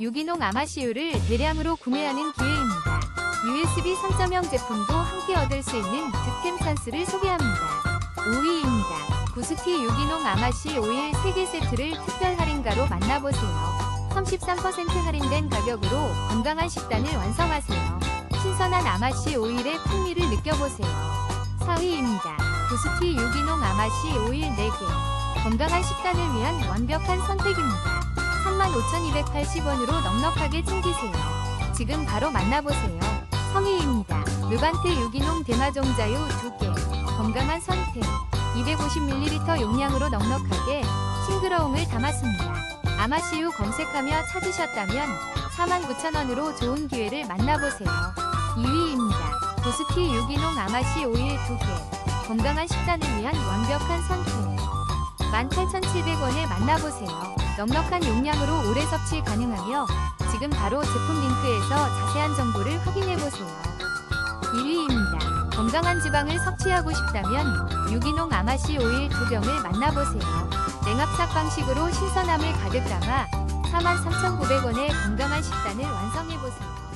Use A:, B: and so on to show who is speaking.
A: 유기농 아마씨유를 대량으로 구매하는 기회입니다. USB 3.0 제품도 함께 얻을 수 있는 득템 찬스를 소개합니다. 5위입니다. 구스티 유기농 아마씨 오일 3개 세트를 특별 할인가로 만나보세요. 33% 할인된 가격으로 건강한 식단을 완성하세요. 신선한 아마씨 오일의 풍미를 느껴보세요. 4위입니다. 구스티 유기농 아마씨 오일 4개. 건강한 식단을 위한 완벽한 선택입니다. 35,280원으로 넉넉하게 챙기세요. 지금 바로 만나보세요. 성의입니다. 르반트 유기농 대마종자유 2개. 건강한 선택. 250ml 용량으로 넉넉하게 싱그러움을 담았습니다. 아마시유 검색하며 찾으셨다면 49,000원으로 좋은 기회를 만나보세요. 2위입니다. 보스티 유기농 아마시 오일 2개. 건강한 식단을 위한 완벽한 선택. 18,700원에 만나보세요. 넉넉한 용량으로 오래 섭취 가능하며 지금 바로 제품 링크에서 자세한 정보를 확인해보세요. 1위입니다. 건강한 지방을 섭취하고 싶다면 유기농 아마씨 오일 두 병을 만나보세요. 냉압착 방식으로 신선함을 가득 담아 43,900원의 건강한 식단을 완성해보세요.